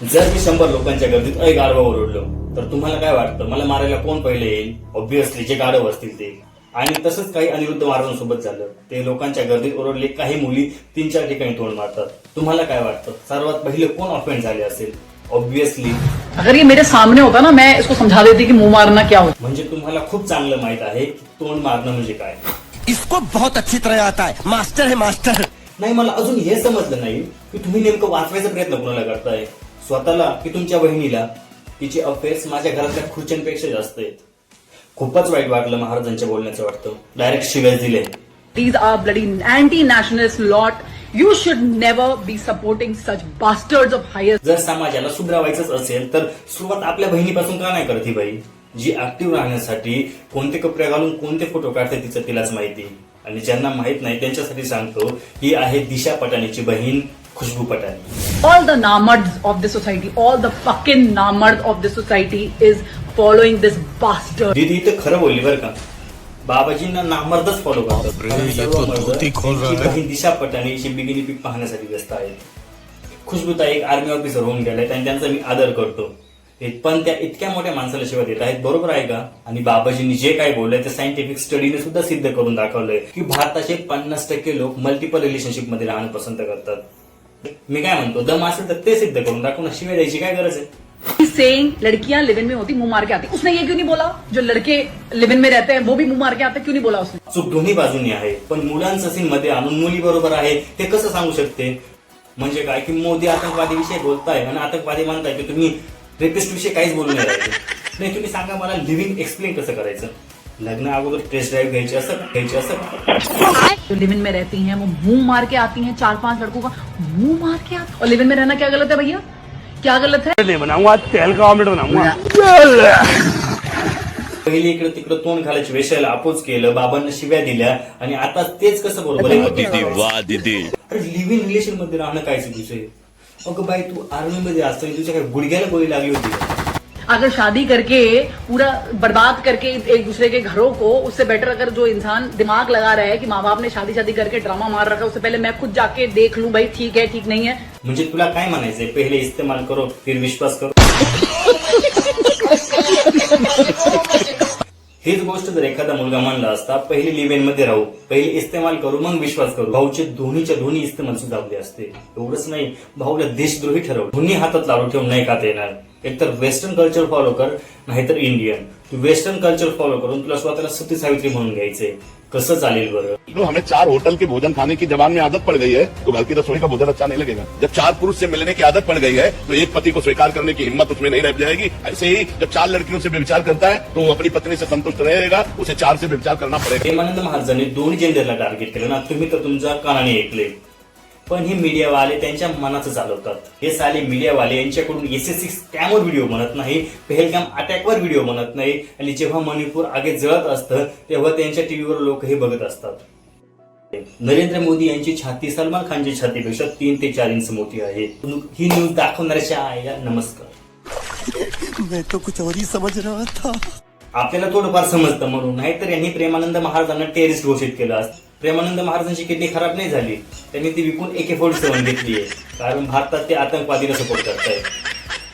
जर मी शंभर लोकांच्या गर्दीत अय गाढवा ओरडलो तर तुम्हाला काय वाटतं? मला मारायला कोण पहिले येईल? ऑब्विसली जे गाढव असतील ते. आणि तसंच काही अनिरुद्ध महाराजांसोबत झालं. ते लोकांच्या गर्दीत ओरडले. काही मुली तीन चार ठिकाणी तोंड मारतात. तुम्हाला काय वाटतं? सर्वात पहिले कोण ऑफेंड झाले असेल? ऑब्विसली अगर ये मेरे सामने होता ना मैं इसको समझा देती कि मुंह मारना क्या होता। म्हणजे तुम्हाला खूप चांगलं माहीत आहे की तोंड मारणं म्हणजे काय? इसको बहुत अच्छी तरह आता है। मास्टर है मास्टर। नाही मला अजून हे समजलं नाही की तुम्ही नेमकं वाचवायचा प्रयत्न कोणाला करताय? स्वतःला की तुमच्या बहिणीला तिचे अफेअर्स माझ्या घरातल्या खुर्च्यांपेक्षा जास्त आहेत. खूपच वाईट वाटलं महाराजांच्या बोलण्याचं वाटतं. डायरेक्ट शिव्याच दिले. These are bloody anti-nationalist lot. You should never be supporting such bastards of highest. जर समाजाला सुधरावायचंच असेल तर सुरुवात आपल्या बहिणीपासून का नाही करत ही बाई? जी ऍक्टिव्ह राहण्यासाठी कोणते कपडे घालून कोणते फोटो काढते तिचं तिलाच माहिती. आणि ज्यांना माहीत नाही त्यांच्यासाठी सांगतो ही आहे दिशा पटाणीची बहीण Khushboo पटाणी All the namards of this society, all the fucking namards of this society is following this bastard. दीदी इथं खरं बोलली बरं का? बाबाजींना नामर्दच फॉलो करतात. कारण सर्व मर्द त्यांची बहीण दिशा पटाणी ही बिगिनी पीक पाहण्यासाठी व्यस्त आहेत. खुशबूता एक आर्मी ऑफिसर होऊन गेलाय आणि त्यांचा मी आदर करतो. हे पण त्या इतक्या मोठ्या माणसाला शिवाय देत आहेत. बरोबर आहे का? आणि बाबाजींनी जे काय बोललंय ते सायंटिफिक स्टडीने सुद्धा सिद्ध करून दाखवलंय की भारताचे पन्नास टक्के लोक मल्टिपल रिलेशनशिपमध्ये राहणं पसंत करतात. मी काय म्हणतो दम असेल तर ते सिद्ध करून दाखवून शिवाय द्यायची काय गरज आहे? Saying लड़कियां लिव इन में होती मुंह मार के आती. उसने ये क्यों नहीं बोला? जो लड़के लिव इन में रहते हैं वो भी मुंह मार के आते क्यों नहीं बोला उसने? चूक दोन्ही बाजूनी आहे पण मुलांचं सीन मध्ये आणून मुली बरोबर आहे ते कसं सांगू शकते? म्हणजे काय की मोदी आतंकवादी विषयी बोलताय आणि आतंकवादी मानताय की तुम्ही रेपिस्ट विषय काहीच बोलू नाही नाही तुम्ही सांगा मला लिव्हिंग एक्सप्लेन कसं करायचं? लग्न अगोदर टेस्ट असं का? जो लिव इन में रहती हैं वो मुंह मार के आती हैं चार पांच लड़कों का। मुंह मार के आती और लिव इन में रहना क्या गलत है भैया? क्या गलत है? बनाऊंगा तेल का ऑमलेट बनाऊंगा। पहिले इकडे तिकडे तोंड घालायची वेशायला अपोज केलं बाबांना शिव्या दिल्या आणि आता तेच कसं बरोबर आहे? वाह दीदी. अरे लिव्ह इन रिलेशनमध्ये राहणं काय चुकीचं आहे अगं बाई तू आर्मी मध्ये असताना तुझ्या काय गुडघ्याला गोळी लागली होती? अगर शादी करके, पूरा बर्बाद करके एक दूसरे के घरों को, उससे बेटर अगर जो इंसान दिमाग लगा रहा है कि माँ बाप ने शादी शादी करके ड्रामा मार रखा है, उससे पहले मैं खुद जाके देख लूँ, भाई, ठीक है, ठीक नहीं है? मुझे तुला काय म्हणायचंय पहिले इस्तेमाल करो, फिर विश्वास करो। हीच गोष्ट जर एखादा मुलगा म्हणला असता, पहिले लिव्ह मध्ये राहू, पहिले इस्तेमाल करू, मग विश्वास करू. भाऊचे दोन्हीच्या दोन्ही इस्तेमाल सुधारले असते. एवढंच नाही, भाऊला देशद्रोही ठरवलं दोन्ही हातात लाडू ठेवून नाही खाता येणार एकतर वेस्टर्न कल्चर फॉलो कर नाहीतर इंडियन तू वेस्टर्न कल्चर फॉलो करून तुला स्वतःला सती सावित्री म्हणून घ्यायचंय. कसं चालेल बरं? हमें चार होटल के भोजन खाने की जबान में आदत पड़ गई है तो घर की रसोई का भोजन अच्छा नहीं लगेगा। जब चार पुरुष से मिलने की आदत पड़ गई है तो एक पति को स्वीकार करने की हिम्मत उसमें नहीं रह जाएगी। ऐसे ही जब चार लड़कियों से व्यभिचार करता है तो वो अपनी पत्नी से संतुष्ट रहेगा उसे चार से व्यभिचार करना पड़ेगा। प्रेमानंद महाराजांनी दोन्ही जेंडरला टार्गेट केलं ना तुम्ही तर तुमच्या कानाने ऐकले. पण हे मीडियावाले त्यांच्या मनाचं चालवतात. हे साले मीडियावाले यांच्याकडून एस एस सी स्कॅमवर व्हिडिओ बनत नाही पेहलगाम अटॅकवर व्हिडिओ बनत नाही. आणि जेव्हा मणिपूर आगे जळत असतं तेव्हा त्यांच्या टीव्हीवर लोक हे बघत असतात. नरेंद्र मोदी यांची छाती सलमान खानची छातीपेक्षा तीन ते चार इंच मोठी आहे. ही न्यूज दाखवणाऱ्याच्या आईला नमस्कार. मैं तो कुछ और ही समझ रहा था. आपल्याला थोडंफार समजतं म्हणून. नाहीतर यांनी प्रेमानंद महाराजांना टेरिस्ट घोषित केलं असतं. प्रेमानंद महाराजांची किडनी खराब नाही झाली त्यांनी ती विकून एके फोर्टी सेवन घेतली आहे. कारण भारतात ते आतंकवादीला सपोर्ट करतायत.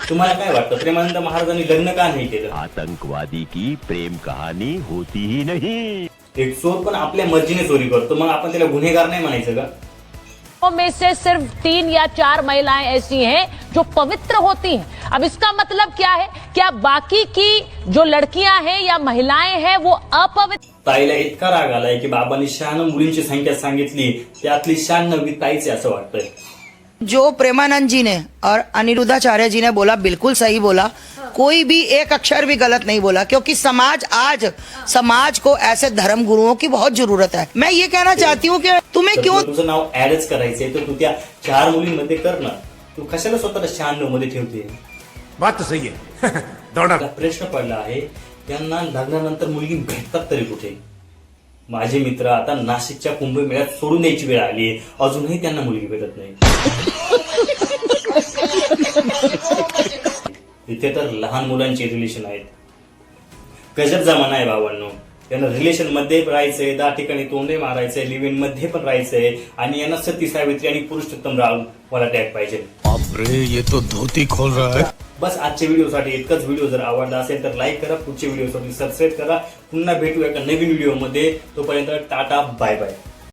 तुम्हाला काय वाटतं? प्रेमानंद महाराजांनी लग्न का नाही केलं? आतंकवादी की प्रेम कहानी होती ही नहीं. एक चोर पण आपल्या मर्जीने चोरी करतो मग आपण त्याला गुन्हेगार नाही म्हणायचं का? में से सिर्फ़ तीन या चार महिलाएँ ऐसी हैं जो पवित्र होती हैं। अब इसका मतलब क्या है? क्या बाकी की जो लड़कियाँ हैं या महिलाएँ हैं वो अपवित्र ताईला इतका राग आलाय की बाबांनी शहाण्णव मुलींची संख्या सांगितली त्यातली शहाण्णवी ताईचे असं वाटतंय. जो प्रेमानंद जी ने और अनिरुद्धाचार्य जी ने बोला बिल्कुल सही बोला कोई भी एक अक्षर भी गलत नहीं बोला क्योंकि समाज आज समाज को ऐसे धर्म गुरुओं की बहुत जरूरत है। मैं ये कहना चाहती हूँ कि तुम्हें तर क्यों तुला तुझं नाव ऍडच करायचंय तर तू त्या चार मुलींमध्ये कर ना. तू कशाला स्वतःला शहाण्णवमध्ये ठेवते बात तो सही है दौड़ा. मला प्रश्न पडला आहे त्यांना लग्नानंतर मुलगी भेटतात तरी कुठे? माझे मित्र आता नाशिकच्या कुंभमेळ्यात सोडून द्यायची वेळ आली अजूनही त्यांना मुलगी भेटत नाही. इथे तर लहान मुलांचे रिलेशन आहेत. गजब जमाना आहे भावांनो. यांना रिलेशनमध्ये राहायचंय दहा ठिकाणी तोंडे मारायचंय लिव्ह इनमध्ये पण राहायचंय. आणि यांना सती सावित्री आणि पुरुषोत्तम राव मला टॅग पाहिजे. बाप रे ये तो धोती खोल रहा है. बस आजच्या व्हिडिओसाठी इतकाच. व्हिडिओ जर आवडला असेल तर लाईक करा पुढच्या व्हिडिओसाठी सबस्क्राईब करा. पुन्हा भेटू एका नवीन व्हिडिओमध्ये. तोपर्यंत टाटा बाय बाय